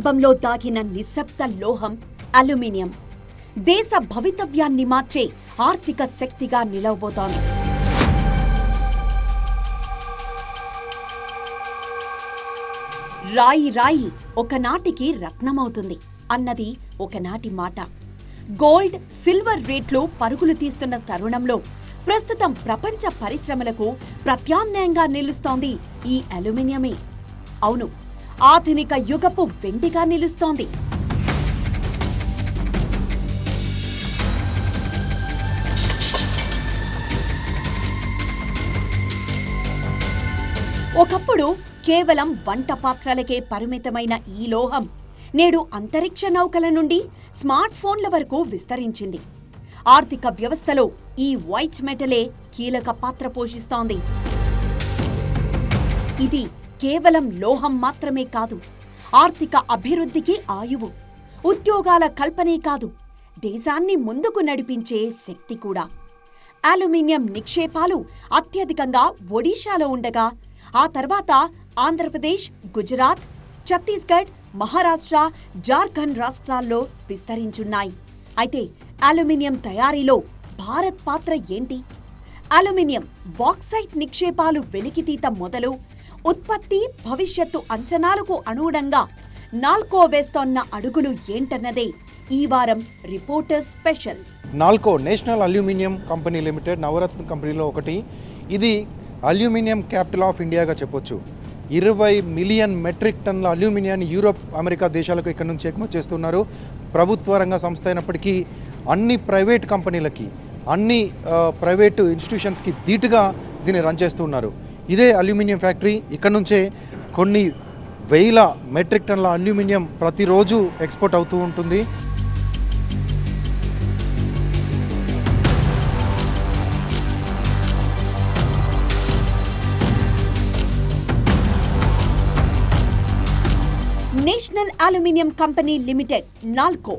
భూగర్భంలో దాగిన నిశ్శబ్ద లోహం అల్యూమినియం. దేశ భవితవ్యాన్ని మార్చే ఆర్థిక శక్తిగా నిలవబోతోంది. రాయి రాయి ఒకనాటికి రత్నమవుతుంది అన్నది ఒకనాటి మాట. గోల్డ్ సిల్వర్ రేట్లు పరుగులు తీస్తున్న తరుణంలో ప్రస్తుతం ప్రపంచ పరిశ్రమలకు ప్రత్యామ్నాయంగా నిలుస్తోంది ఈ అల్యూమినియమే. అవును ఆధునిక యుగపు వెండిగా నిలుస్తోంది. ఒకప్పుడు కేవలం వంట పాత్రలకే పరిమితమైన ఈ లోహం నేడు అంతరిక్ష నౌకల నుండి స్మార్ట్ ఫోన్ల వరకు విస్తరించింది. ఆర్థిక వ్యవస్థలో ఈ వైట్ మెటలే కీలక పాత్ర పోషిస్తోంది. ఇది కేవలం లోహం మాత్రమే కాదు ఆర్థిక అభివృద్ధికి ఆయువు ఉద్యోగాల కల్పనే కాదు దేశాన్ని ముందుకు నడిపించే శక్తి కూడా. అల్యూమినియం నిక్షేపాలు అత్యధికంగా ఒడిశాలో ఉండగా ఆ తర్వాత ఆంధ్రప్రదేశ్ గుజరాత్ ఛత్తీస్గఢ్ మహారాష్ట్ర జార్ఖండ్ రాష్ట్రాల్లో విస్తరించున్నాయి. అయితే అల్యూమినియం తయారీలో భారత్ పాత్ర ఏంటి? అల్యూమినియం బాక్సైట్ నిక్షేపాలు వెలికితీత మొదలు ఉత్పత్తి భవిష్యత్తు అంచనాలకు అనుగుణంగా నాల్కో వేస్తోన్న అడుగులు ఏంటన్నదే ఈ వారం reporter special. Nalco national aluminium company limited Navratna కంపెనీలో ఒకటి. ఇది అల్యూమినియం క్యాపిటల్ ఆఫ్ ఇండియాగా చెప్పొచ్చు. ఇరవై మిలియన్ మెట్రిక్ టన్నుల అల్యూమినియాన్ని యూరోప్ అమెరికా దేశాలకు ఇక్కడ నుంచి ఎగుమతి చేస్తున్నారు. ప్రభుత్వ రంగ సంస్థ అయినప్పటికీ అన్ని ప్రైవేట్ కంపెనీలకి అన్ని ప్రైవేటు ఇన్స్టిట్యూషన్స్కి ధీటుగా దీన్ని రన్ చేస్తున్నారు. ఇదే అల్యూమినియం ఫ్యాక్టరీ. ఇక్కడ నుంచే కొన్ని వేల మెట్రిక్ టన్ల అల్యూమినియం ప్రతిరోజు ఎక్స్పోర్ట్ అవుతూ ఉంటుంది. National aluminium company limited Nalco.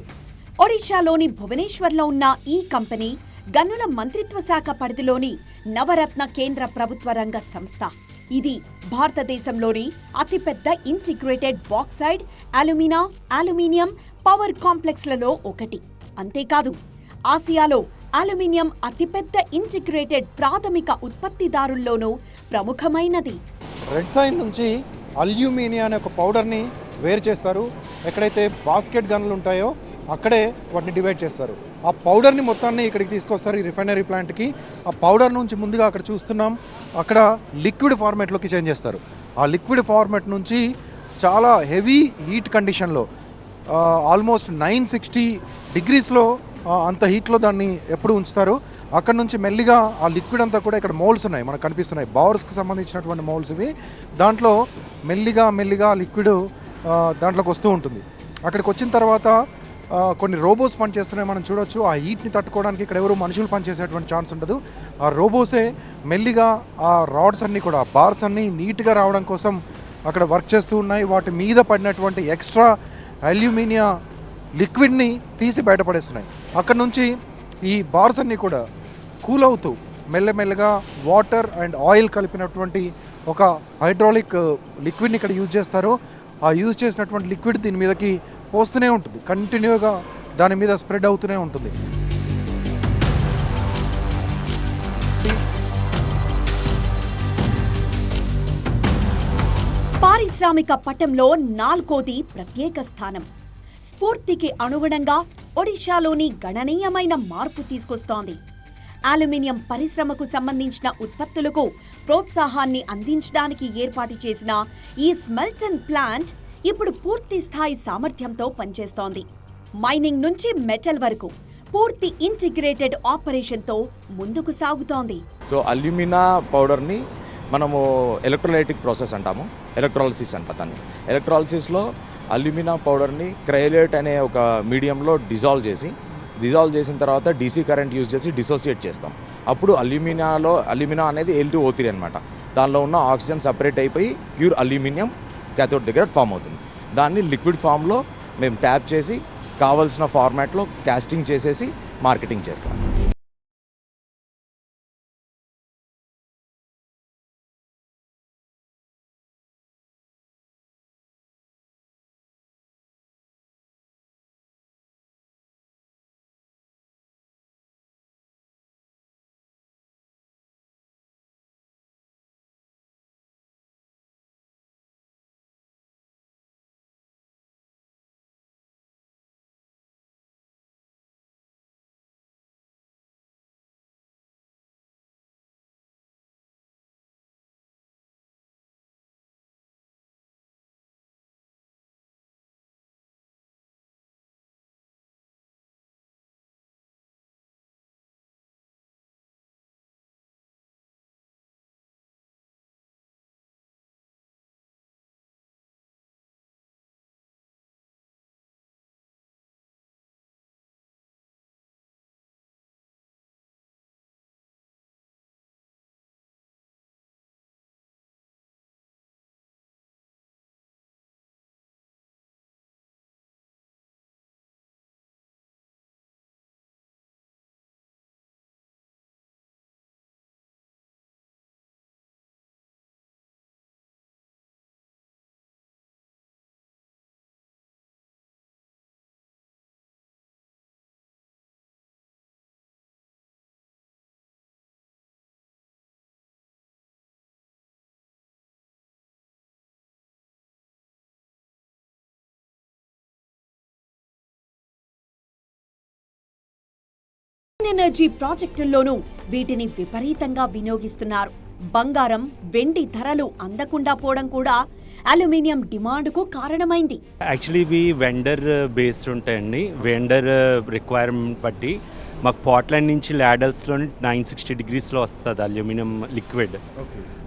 ఒడిశాలోని భువనేశ్వర్లో ఉన్న ఈ కంపెనీ గనుల మంత్రిత్వ శాఖ పరిధిలోని నవరత్న కేంద్ర ప్రభుత్వ రంగ సంస్థ. ఇది భారతదేశంలోని అతిపెద్ద integrated bauxite alumina aluminium power కాంప్లెక్స్లలో ఒకటి. అంతేకాదు ఆసియాలో అల్యూమినియం అతిపెద్ద ఇంటిగ్రేటెడ్ ప్రాథమిక ఉత్పత్తిదారుల్లోనూ ప్రముఖమైనది. రెడ్ సైన్ నుంచి అల్యూమినియం అనే ఒక పౌడర్ని వేరు చేస్తారు. ఎక్కడైతే బాస్కెట్ గన్లు ఉంటాయో అక్కడే వాటిని డివైడ్ చేస్తారు. ఆ పౌడర్ని మొత్తాన్ని ఇక్కడికి తీసుకొస్తారు ఈ రిఫైనరీ ప్లాంట్కి ఆ పౌడర్ నుంచి ముందుగా అక్కడ చూస్తున్నాం. అక్కడ లిక్విడ్ ఫార్మేట్లోకి చేంజ్ చేస్తారు. ఆ లిక్విడ్ ఫార్మేట్ నుంచి చాలా హెవీ హీట్ కండిషన్లో ఆల్మోస్ట్ నైన్ సిక్స్టీ డిగ్రీస్లో అంత హీట్లో దాన్ని ఎప్పుడు ఉంచుతారు. అక్కడ నుంచి మెల్లిగా ఆ లిక్విడ్ అంతా కూడా ఇక్కడ మోల్స్ ఉన్నాయి. మనకు కనిపిస్తున్నాయి. బవర్స్కి సంబంధించినటువంటి మోల్స్ ఇవి. దాంట్లో మెల్లిగా మెల్లిగా లిక్విడ్ దాంట్లోకి వస్తూ ఉంటుంది. అక్కడికి వచ్చిన తర్వాత కొన్ని రోబోస్ పనిచేస్తున్నాయి మనం చూడొచ్చు. ఆ హీట్ని తట్టుకోవడానికి ఇక్కడ ఎవరు మనుషులు పనిచేసేటువంటి ఛాన్స్ ఉండదు. ఆ రోబోసే మెల్లిగా ఆ రాడ్స్ అన్నీ కూడా బార్స్ అన్నీ నీట్గా రావడం కోసం అక్కడ వర్క్ చేస్తూ ఉన్నాయి. వాటి మీద పడినటువంటి ఎక్స్ట్రా అల్యూమినియా లిక్విడ్ని తీసి బయటపడేస్తున్నాయి. అక్కడ నుంచి ఈ బార్స్ అన్నీ కూడా కూల్ అవుతూ మెల్లమెల్లగా వాటర్ అండ్ ఆయిల్ కలిపినటువంటి ఒక హైడ్రాలిక్ లిక్విడ్ని ఇక్కడ యూజ్ చేస్తారు. ఆ యూజ్ చేసినటువంటి లిక్విడ్ దీని మీదకి పోస్తూనే ఉంటుంది. కంటిన్యూగా దాని మీద స్ప్రెడ్ అవుతూనే ఉంటుంది. పారిశ్రామిక పటంలో నాల్కోది ప్రత్యేక స్థానం. స్ఫూర్తికి అనుగుణంగా ఒడిశాలోని గణనీయమైన మార్పు తీసుకొస్తోంది. అల్యూమినియం పరిశ్రమకు సంబంధించిన ఉత్పత్తులకు ప్రోత్సాహాన్ని అందించడానికి ఏర్పాటు చేసిన ఈ స్మెల్టన్ ప్లాంట్ ఇప్పుడు పూర్తి స్థాయి సామర్థ్యంతో పనిచేస్తోంది. మైనింగ్ నుంచి మెటల్ వరకు పూర్తి ఇంటిగ్రేటెడ్ ఆపరేషన్తో ముందుకు సాగుతోంది. సో అల్యూమినా పౌడర్ని మనము ఎలక్ట్రోలైటిక్ ప్రాసెస్ అంటాము. ఎలక్ట్రాలసిస్ అంట దాన్ని. ఎలక్ట్రాలసిస్లో అల్యూమినా పౌడర్ని క్రయలేట్ అనే ఒక మీడియంలో డిజాల్వ్ చేసి డిజాల్వ్ చేసిన తర్వాత డీసీ కరెంట్ యూజ్ చేసి డిసోసియేట్ చేస్తాం. అప్పుడు అల్యూమినాలో అల్యూమినా అనేది ఎల్ టూ ఓ త్రీ అనమాట దానిలో ఉన్న ఆక్సిజన్ సపరేట్ అయిపోయి ప్యూర్ అల్యూమినియం క్యాథోడ్ దగ్గర ఫామ్ అవుతుంది. దాన్ని లిక్విడ్ ఫామ్లో మేము ట్యాప్ చేసి కావాల్సిన ఫార్మాట్లో క్యాస్టింగ్ చేసేసి మార్కెటింగ్ చేస్తాం. ఎనర్జీ ప్రాజెక్టుల్లోనూ వీటిని విపరీతంగా వినియోగిస్తున్నారు. బంగారం వెండి ధరలు అందకుండా పోవడం కూడా అల్యూమినియం డిమాండ్కు కారణమైంది. యాక్చువల్లీ ఇవి వెండర్ బేస్డ్ ఉంటాయండి. వెండర్ రిక్వైర్మెంట్ బట్టి మాకు పోర్ట్లాండ్ నుంచి ల్యాడల్స్లో నైన్ సిక్స్టీ డిగ్రీస్లో వస్తుంది అల్యూమినియం లిక్విడ్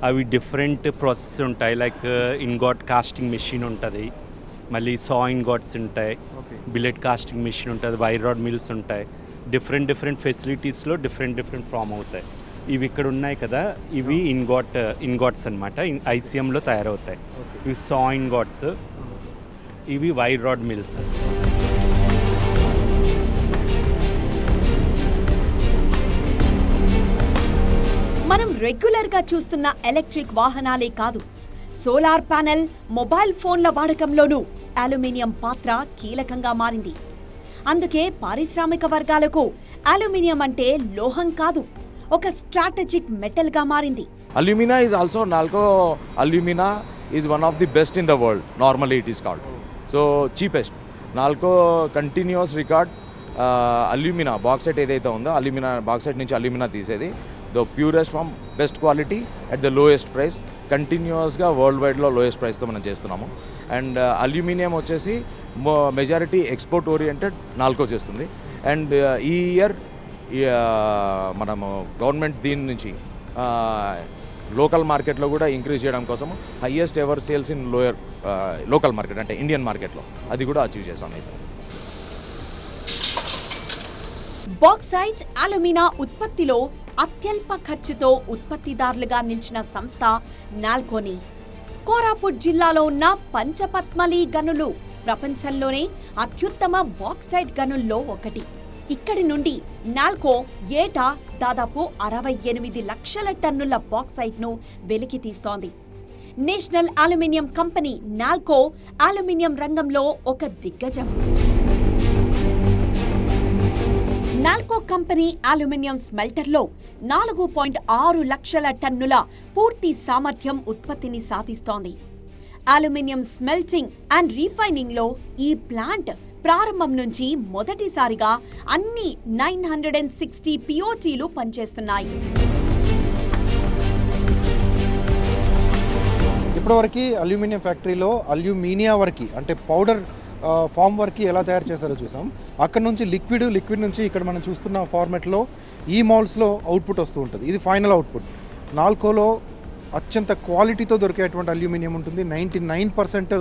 అవి డిఫరెంట్ ప్రాసెస్ ఉంటాయి. లైక్ ఇన్గాట్ కాస్టింగ్ మెషిన్ ఉంటుంది. మళ్ళీ సా ఇన్గాట్స్ ఉంటాయి. బిలెట్ కాస్టింగ్ మెషిన్ ఉంటుంది. వైర్ రాడ్ మిల్స్ ఉంటాయి. డిఫరెంట్ డిఫరెంట్ ఫెసిలిటీస్లో డిఫరెంట్ డిఫరెంట్ ఫామ్ అవుతాయి. ఇవి ఇక్కడ ఉన్నాయి కదా ఇవి ఇన్గాట్ ఇన్గాట్స్ అనమాట ఐసీఎంలో తయారవుతాయి. ఇవి సా ఇన్గాట్స్ ఇవి వైర్ రాడ్ మిల్స్ మనం రెగ్యులర్గా చూస్తున్న ఎలక్ట్రిక్ వాహనాలే కాదు సోలార్ ప్యానెల్ మొబైల్ ఫోన్ల వాడకంలోనూ అల్యూమినియం పాత్ర కీలకంగా మారింది. అందుకే పారిశ్రామిక వర్గాలకు అల్యూమినియం అంటే లోహం కాదు ఒక స్ట్రాటజిక్ మెటల్గా మారింది. Alumina is also Nalco alumina is one of the best in the world normally it is called so cheapest Nalco continues record uh, alumina bauxite ఏదైతే ఉందో అల్యూమినా బాక్సెట్ నుంచి అల్యూమినా తీసేది. The purest from best quality at the lowest price. కంటిన్యూస్గా world వైడ్లో lowest ప్రైస్తో మనం చేస్తున్నాము. And uh, aluminium వచ్చేసి మెజారిటీ ఎక్స్పోర్ట్ ఓరియంటెడ్ నాల్కో చేస్తుంది. అండ్ uh, ఈ ఇయర్ uh, మనము గవర్నమెంట్ దీని నుంచి లోకల్ మార్కెట్లో కూడా ఇంక్రీజ్ చేయడం కోసం highest ever sales in lower local market అంటే ఇండియన్ మార్కెట్లో. అది కూడా అచీవ్ చేసాం ఈసారి బాక్సైట్ అలుమినా ఉత్పత్తిలో అత్యల్ప ఖర్చుతో ఉత్పత్తిదారులుగా నిలిచిన సంస్థ నాల్కోని కోరాపుట్ జిల్లాలో ఉన్న పంచపద్మలి గనులు ప్రపంచంలోనే అత్యుత్తమ బాక్సైట్ గనుల్లో ఒకటి. ఇక్కడి నుండి నాల్కో ఏటా దాదాపు అరవై ఎనిమిది లక్షల టన్నుల బాక్సైట్ను వెలికి తీస్తోంది. National aluminium company Nalco aluminium రంగంలో ఒక దిగ్గజం. నాల్కో కంపెనీ అల్యూమినియం స్మెల్టర్లో నాలుగు పాయింట్ ఆరు లక్షల టన్నుల పూర్తి సామర్థ్యం ఉత్పత్తిని సాధిస్తోంది. అల్యూమినియం స్మెల్టింగ్ అండ్ రీఫైనింగ్లో ఈ ప్లాంట్ ప్రారంభం నుంచి మొదటిసారిగా అన్ని నైన్ హండ్రెడ్ అండ్ సిక్స్టీ పిఓటీలు పనిచేస్తున్నాయి. ఇప్పటివరకు అల్యూమినియం ఫ్యాక్టరీలో అల్యూమినియా వరకు అంటే పౌడర్ ఫామ్ వర్క్కి ఎలా తయారు చేశారో చూసాం. అక్కడ నుంచి లిక్విడ్ లిక్విడ్ నుంచి ఇక్కడ మనం చూస్తున్న ఫార్మెట్లో ఈ మాల్స్లో అవుట్పుట్ వస్తూ ఉంటుంది. ఇది ఫైనల్ అవుట్పుట్ నాల్కోలో అత్యంత క్వాలిటీతో దొరికేటువంటి అల్యూమినియం ఉంటుంది. నైంటీ నైన్ పర్సెంట్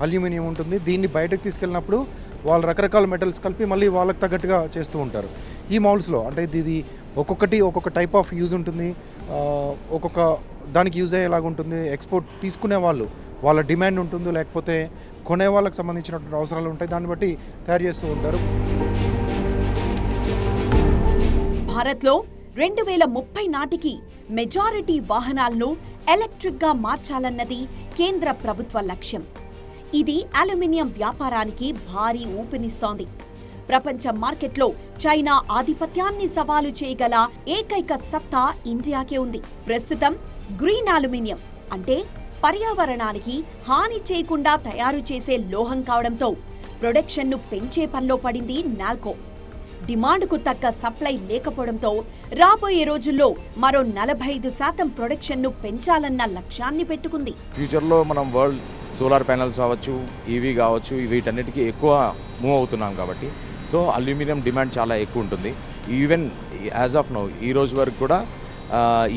అల్యూమినియం ఉంటుంది. దీన్ని బయటకు తీసుకెళ్ళినప్పుడు వాళ్ళు రకరకాల మెటల్స్ కలిపి మళ్ళీ వాళ్ళకి తగ్గట్టుగా చేస్తూ ఉంటారు. ఈ మౌల్స్లో అంటే ఇది- ఒక్కొక్కటి ఒక్కొక్క టైప్ ఆఫ్ యూజ్ ఉంటుంది. ఒక్కొక్క దానికి యూజ్ అయ్యేలాగా ఉంటుంది. ఎక్స్పోర్ట్ తీసుకునే వాళ్ళు వాళ్ళ డిమాండ్ ఉంటుందో. లేకపోతే కొనే వాళ్ళకి సంబంధించినటువంటి అవసరాలు ఉంటాయి. దాన్ని బట్టి తయారు చేస్తూ ఉంటారు. భారత్లో రెండు వేల ముప్పై నాటికి మెజారిటీ వాహనాలను ఎలక్ట్రిక్గా మార్చాలన్నది కేంద్ర ప్రభుత్వ లక్ష్యం. ఇది అల్యూమినియం వ్యాపారానికి భారీ ఊపినిస్తోంది. ప్రపంచ మార్కెట్లో చైనా ఆధిపత్యాన్ని సవాలు చేయగల ఏకైక సత్తా ఇండియాకే ఉంది. ప్రస్తుతం గ్రీన్ అల్యూమినియం అంటే పర్యావరణానికి హాని చేయకుండా తయారు చేసే లోహం కావడంతో ప్రొడక్షన్ను పెంచే పనిలో పడింది నాల్కో. డిమాండ్కు తగ్గ సప్లై లేకపోవడంతో రాబోయే రోజుల్లో మరో నలభై ఐదు శాతం ప్రొడక్షన్ను పెంచాలన్న లక్ష్యాన్ని పెట్టుకుంది. ఫ్యూచర్లో మనం వరల్డ్ సోలార్ ప్యానల్స్ కావచ్చు ఈవీ కావచ్చు వీటన్నిటికీ ఎక్కువ మూవ్ అవుతున్నాం కాబట్టి. సో అల్యూమినియం డిమాండ్ చాలా ఎక్కువ ఉంటుంది. ఈవెన్ యాజ్ ఆఫ్ నో ఈ రోజు వరకు కూడా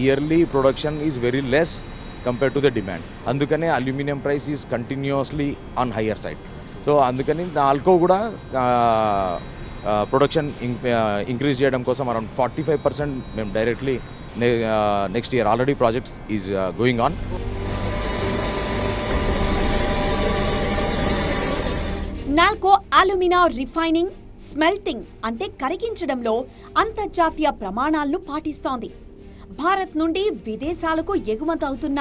yearly production is very less compare to the demand అందుకనే aluminium price is continuously on higher side so అందుకని నాల్కో కూడా ప్రొడక్షన్ ఇంక్రీజ్ చేయడం కోసం అరౌండ్ ఫార్టీ ఫైవ్ పర్సెంట్ మేము directly next year already projects is going on Nalco alumina refining smelting అంటే కరిగించడంలో అంతర్జాతీయ ప్రమాణాలను పాటిస్తోంది. భారత్ నుండి విదేశాలకు ఎగుమతి అవుతున్న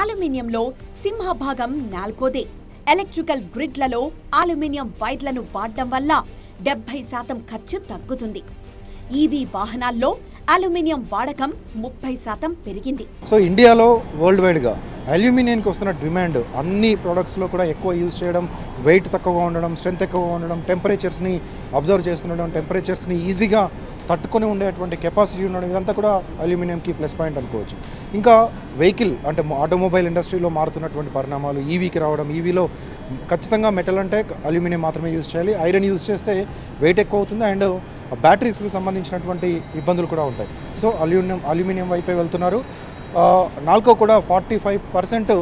అల్యూమినియంలో సింహభాగం నాల్కోదే ఎలక్ట్రికల్ గ్రిడ్లలో అల్యూమినియం వైర్లను వాడడం వల్ల డెబ్బై శాతం ఖర్చు తగ్గుతుంది. ఈవీ వాహనాల్లో అల్యూమినియం వాడకం ముప్పై శాతం పెరిగింది. సో ఇండియాలో వరల్డ్ వైడ్గా అల్యూమినియంకి వస్తున్న డిమాండ్ అన్ని ప్రోడక్ట్స్లో కూడా ఎక్కువ యూజ్ చేయడం వెయిట్ తక్కువగా ఉండడం స్ట్రెంత్ ఎక్కువగా ఉండడం టెంపరేచర్స్ని అబ్జర్వ్ చేస్తుండడం టెంపరేచర్స్ని ఈజీగా తట్టుకొని ఉండేటువంటి కెపాసిటీ ఉండడం ఇదంతా కూడా అల్యూమినియంకి ప్లస్ పాయింట్ అనుకోవచ్చు. ఇంకా వెహికల్ అంటే ఆటోమొబైల్ ఇండస్ట్రీలో మారుతున్నటువంటి పరిణామాలు ఈవీకి రావడం ఈవీలో ఖచ్చితంగా మెటల్ అంటే అల్యూమినియం మాత్రమే యూజ్ చేయాలి. ఐరన్ యూజ్ చేస్తే వెయిట్ ఎక్కువ అవుతుంది అండ్ బ్యాటరీస్కి సంబంధించినటువంటి ఇబ్బందులు కూడా ఉంటాయి. సో అల్యూమినియం అల్యూమినియం వైపే వెళ్తున్నారు. నాల్కో కూడా ఫార్టీ ఫైవ్ పర్సెంట్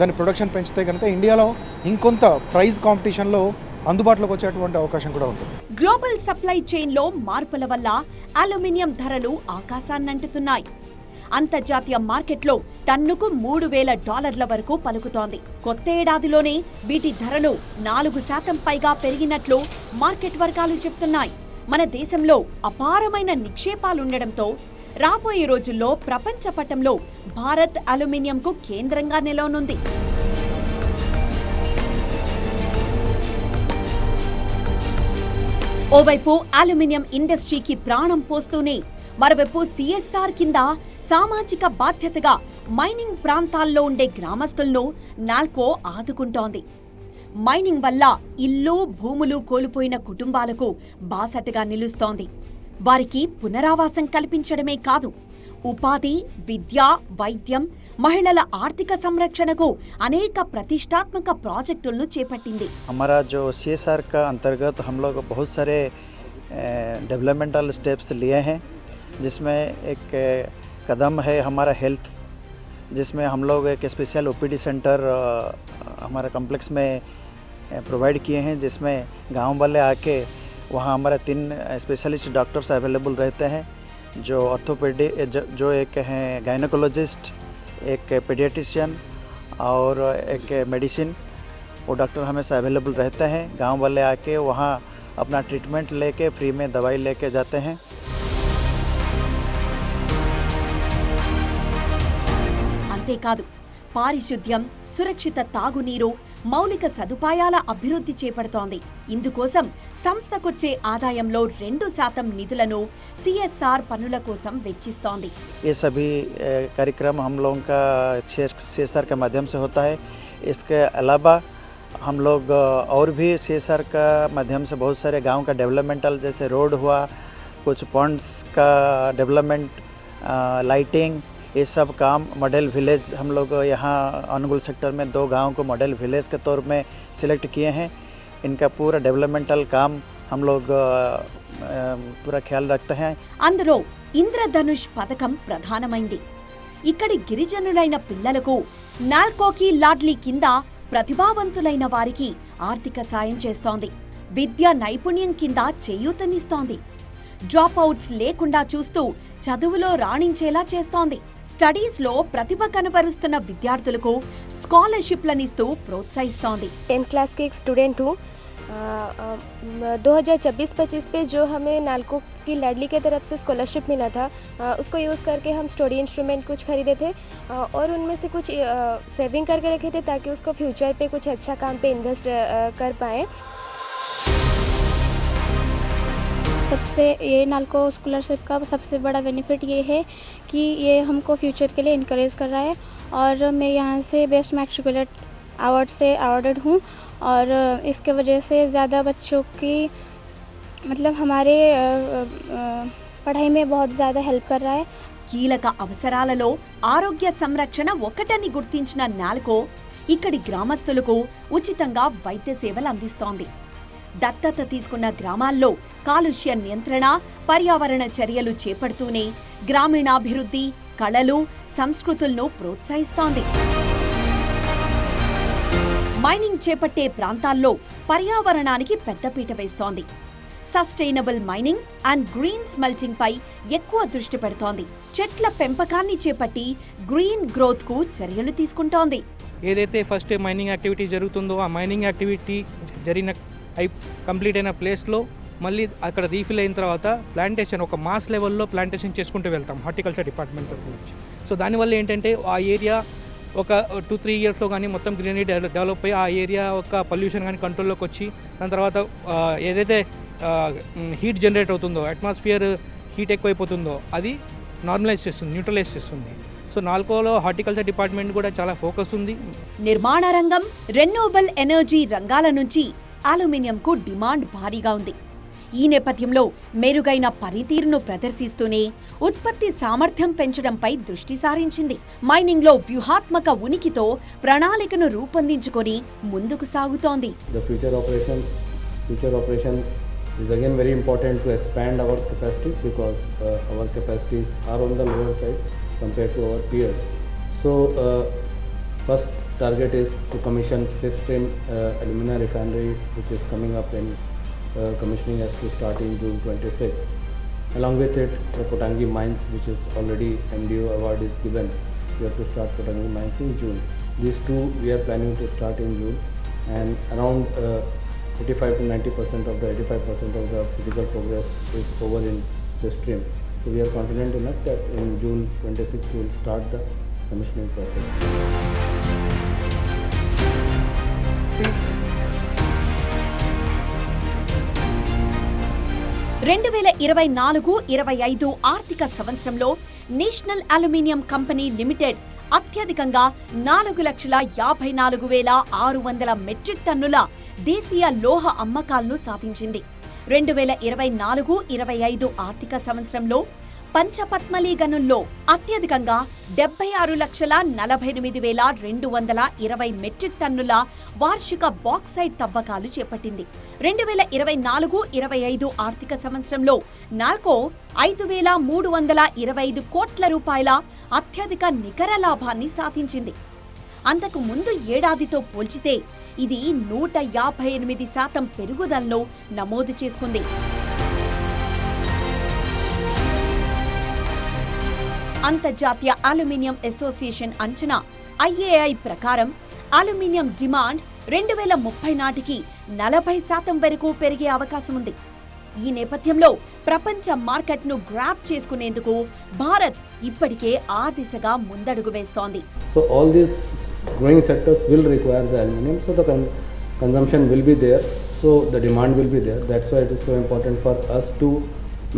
దాని ప్రొడక్షన్ పెంచితే కనుక ఇండియాలో ఇంకొంత ప్రైస్ కాంపిటీషన్లో అందుబాటులోకి వచ్చేటువంటి అవకాశం కూడా ఉంటుంది. గ్లోబల్ సప్లై చైన్లో మార్పుల వల్ల అల్యూమినియం ధరలు ఆకాశాన్నంటుతున్నాయి అంతర్జాతీయ మార్కెట్లో టన్నుకు మూడు వేల డాలర్ల వరకు పలుకుతోంది. కొత్త ఏడాదిలోనే వీటి ధరలు నాలుగు శాతం పైగా పెరిగినట్లు మార్కెట్ వర్గాలు చెప్తున్నాయి. మన దేశంలో అపారమైన నిక్షేపాలుండడంతో రాబోయే రోజుల్లో ప్రపంచ పటంలో భారత్ అల్యూమినియంకు కేంద్రంగా నిలవనుంది. ఓవైపు అల్యూమినియం ఇండస్ట్రీకి ప్రాణం పోస్తూనే మరోవైపు సిఎస్ఆర్ కింద సామాజిక బాధ్యతగా మైనింగ్ ప్రాంతాల్లో ఉండే గ్రామస్తులను నాల్కో ఆదుకుంటోంది. మైనింగ్ వల్ల ఇల్లు భూములు కోల్పోయిన కుటుంబాలకు బాసటగా నిలుస్తోంది. వారికి పునరావాసం కల్పించడమే కాదు ఉపాధి విద్య వైద్యం మహిళల ఆర్థిక సంరక్షణకు అనేక ప్రతిష్టాత్మక ప్రాజెక్టులను చేపట్టింది हमारा जो सी का अंतर्गत हम लोग बहुत सारे डेवलपमेंटल स्टेप्स लिए हैं जिसमें एक अ, कदम है हमारा हेल्थ जिसमें हम लोग एक स्पेशल ओपीडी सेंटर अ, हमारा कॉम्प्लेक्स में प्रोवाइड किए हैं जिसमें गांव वाले आके वहाँ हमारे तीन स्पेशलिस्ट डॉक्टर्स अवेलेबल रहते हैं जो ऑर्थोपेडी जो, जो एक हैं गायनोकोलॉजिस्ट एक पेडियाट्रिशियन और एक मेडिसिन वो डॉक्टर हमेशा अवेलेबल रहते हैं गांव वाले आके वहाँ अपना ट्रीटमेंट लेके फ्री में दवाई लेके जाते हैं అంతేకాదు పారిశుద్ధ్యం సురక్షిత తాగునీరు మౌలిక సదుపాయాల అభివృద్ధి చేపడుతోంది ఇందుకోసం సంస్థకొచ్చే ఆదాయంలో రెండు శాతం నిధులను సిఎస్ఆర్ పనుల కోసం వెచ్చిస్తోంది ये सभी अ, कार्यक्रम हम लोगों का सी के माध्यम से होता है इसके अलावा हम लोग अ, और भी सी का माध्यम से बहुत सारे गांव का डेवलपमेंटल जैसे रोड हुआ कुछ पॉन्ड्स का डेवलपमेंट लाइटिंग ये सब काम मॉडल विलेज हम लोग यहाँ अनुगुल सेक्टर में दो गांव को मॉडल विलेज के तौर में सिलेक्ट किए हैं इनका पूरा डेवलपमेंटल काम हम लोग अ, अ, पूरा ख्याल रखते हैं అందులో ఇంద్రధనుష్ పథకం ప్రధానమైంది ఇక్కడి గిరిజనులైన పిల్లలకు నాల్కోకి లాడ్లీ కింద ప్రతిభావంతులైన వారికి ఆర్థిక సాయం చేస్తోంది విద్యా నైపుణ్యం కింద చేయూతనిస్తోంది డ్రాప్ అవుట్స్ లేకుండా చూస్తూ చదువులో రాణించేలా చేస్తోంది స్టడీస్లో ప్రతిభ కనబరుస్తున్న విద్యార్థులకు స్కాలర్షిప్లనిస్తూ ప్రోత్సహిస్తోంది टेंथ क्लास की एक स्टूडेंट हूँ दो हज़ार छब्बीस पच्चीस पे जो हमें नालको की लाडली की तरफ से स्कॉलरशिप मिला था अ, उसको यूज़ करके हम स्टडी इंस्ट्रूमेंट कुछ खरीदे थे अ, और उनमें से कुछ सेविंग करके रखे थे ताकि उसको फ्यूचर पे कुछ अच्छा काम पे इन्वेस्ट कर पाएँ सबसे ये नालको स्कॉलरशिप का सबसे बड़ा बेनिफिट ये है कि ये हमको फ्यूचर के लिए इनक्रेज कर रहा है और मैं यहाँ से बेस्ट मैट्रिकुलेट अवार्ड से अवार्डेड हूँ और इसके वजह से ज़्यादा बच्चों की मतलब हमारे अ, अ, पढ़ाई में बहुत ज़्यादा हेल्प कर रहा है కీలక అవసరాలలో ఆరోగ్య సంరక్షణ ఒకటని గుర్తించిన నాల్కో ఇక్కడి గ్రామస్తులకు ఉచితంగా వైద్య సేవలు అందిస్తోంది దత్తత తీసుకున్న గ్రామాల్లో కాలుష్య నియంత్రణ పర్యావరణ చర్యలు చేపడుతూనే గ్రామీణాభివృద్ధి కళలు సంస్కృతులను ప్రోత్సహిస్తోంది. మైనింగ్ చేపట్టే ప్రాంతాల్లో పర్యావరణానికి పెద్దపీట వేస్తోంది. Sustainable mining and green smelting పై ఎక్కువ దృష్టి పెడుతోంది. చెట్ల పెంపకాన్ని చేపట్టి గ్రీన్ గ్రోత్కు చర్యలు తీసుకుంటోంది. ఏదైతే ఫస్ట్ మైనింగ్ యాక్టివిటీ జరుగుతుందో ఆ మైనింగ్ యాక్టివిటీ జరిగిన అయి కంప్లీట్ అయిన ప్లేస్లో మళ్ళీ అక్కడ రీఫిల్ అయిన తర్వాత ప్లాంటేషన్ ఒక మాస్ లెవెల్లో ప్లాంటేషన్ చేసుకుంటూ వెళ్తాం హార్టికల్చర్ డిపార్ట్మెంట్ నుంచి. సో దానివల్ల ఏంటంటే ఆ ఏరియా ఒక టూ త్రీ ఇయర్స్లో కానీ మొత్తం గ్రీనరీ డెవలప్ అయ్యి ఆ ఏరియా ఒక పొల్యూషన్ కానీ కంట్రోల్లోకి వచ్చి దాని తర్వాత ఏదైతే హీట్ జనరేట్ అవుతుందో అట్మాస్ఫియర్ హీట్ ఎక్కువైపోతుందో అది నార్మలైజ్ చేస్తుంది న్యూట్రలైజ్ చేస్తుంది. సో నాల్కోలో హార్టికల్చర్ డిపార్ట్మెంట్ కూడా చాలా ఫోకస్ ఉంది. నిర్మాణ రంగం రెన్యూవబుల్ ఎనర్జీ రంగాల నుంచి అల్యూమినియంకు డిమాండ్ భారీగా ఉంది ఈ నేపథ్యంలో మెరుగైన పనితీరును ప్రదర్శిస్తూనే ఉత్పత్తి సామర్థ్యం పెంచడంపై దృష్టి సారించింది మైనింగ్లో వ్యూహాత్మక ఉనికితో ప్రణాళికను రూపొందించుకొని ముందుకు సాగుతోంది the future operations future operation is again very important to expand our capacities because uh, our capacities are on the lower side compared to our peers so uh, first target is to commission fifth stream uh, alumina refinery which is coming up in uh, commissioning has to start in june 26 along with it the potangi mines which is already mdo award is given we have to start potangi mines in june these two we are planning to start in june and around uh, 85 to 90 percent of the 85 percent of the physical progress is over in the stream. So we are confident enough that in June 26 we will start the commissioning process. రెండు వేల ఇరవై నాలుగు ఇరవై ఐదు ఆర్థిక సంవత్సరంలో national aluminium company limited అత్యధికంగా నాలుగు లక్షల యాభై నాలుగు వేల ఆరు వందల మెట్రిక్ టన్నుల దేశీయ లోహ అమ్మకాలను సాధించింది. రెండు వేల ఇరవై నాలుగు ఇరవై ఐదు ఆర్థిక సంవత్సరంలో పంచపద్మలీ గనుల్లో అత్యధికంగా డెబ్బై ఆరు లక్షల నలభై ఎనిమిది వేల రెండు వందల ఇరవై మెట్రిక్ టన్నుల వార్షిక బాక్సైట్ తవ్వకాలు చేపట్టింది. రెండు వేల ఇరవై నాలుగు ఇరవై ఐదు ఆర్థిక సంవత్సరంలో నాల్కో ఐదు వేల మూడు వందల ఇరవై ఐదు కోట్ల రూపాయల అత్యధిక నికర లాభాన్ని సాధించింది. అంతకు ముందు ఏడాదితో పోల్చితే ఇది నూట యాభై ఎనిమిది శాతం పెరుగుదలను నమోదు చేసుకుంది. అంతర్జాతీయ అల్యూమినియం అసోసియేషన్ అంచనా ఐఏఐ ప్రకారం అల్యూమినియం డిమాండ్ రెండు వేల ముప్పై నాటికి నలభై శాతం వరకు పెరిగే అవకాశం ఉంది. ఈ నేపథ్యంలో ప్రపంచ మార్కెట్ను గ్రాప్ చేసుకునేందుకు భారత్ ఇప్పటికే ఆ దిశగా ముందడుగు వేస్తోంది. So all these growing sectors will require the aluminium so will be so the demand will be there so important for us to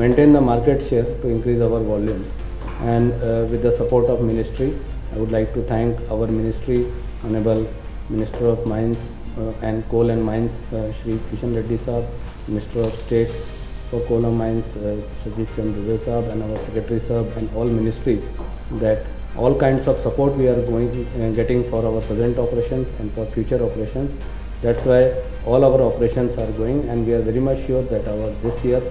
maintain the market share to increase our volumes And uh, with the support of ministry, I would like to thank our ministry, Honorable Minister of Mines uh, and Coal and Mines, uh, Shri Kishan Reddy Minister of State for Coal and Mines, uh, Satish Chandra Saab, and our Secretary Saab and all ministry that all kinds of support we are going uh, getting for our present operations and for future operations. That's why all our operations are going, and we are very much sure that our this year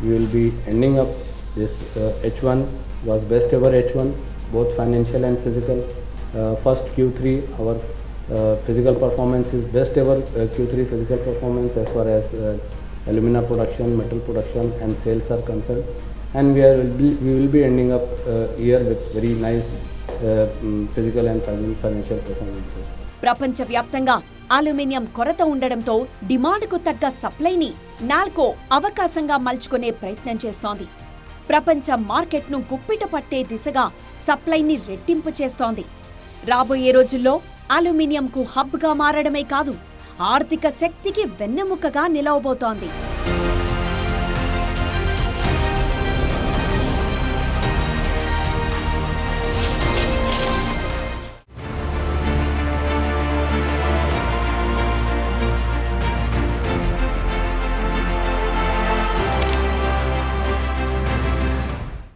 we will be ending up this uh, H1 was best ever H1, both financial and physical. Uh, first Q3, our uh, physical performance is best ever uh, Q3 physical performance as far as uh, alumina production, metal production, and sales are concerned. And we are we will be ending up uh, year with very nice uh, physical and financial performances. ప్రపంచవ్యాప్తంగా aluminium కొరత ఉండడంతో డిమాండ్కు తగ్గ సప్లైని నాల్కో అవకాశంగా మలుచుకునే ప్రయత్నం చేస్తోంది ప్రపంచ మార్కెట్ను గుప్పిట పట్టే దిశగా సప్లైని రెట్టింపు చేస్తోంది. రాబోయే రోజుల్లో అల్యూమినియంకు హబ్గా మారడమే కాదు ఆర్థిక శక్తికి వెన్నెముకగా నిలవబోతోంది.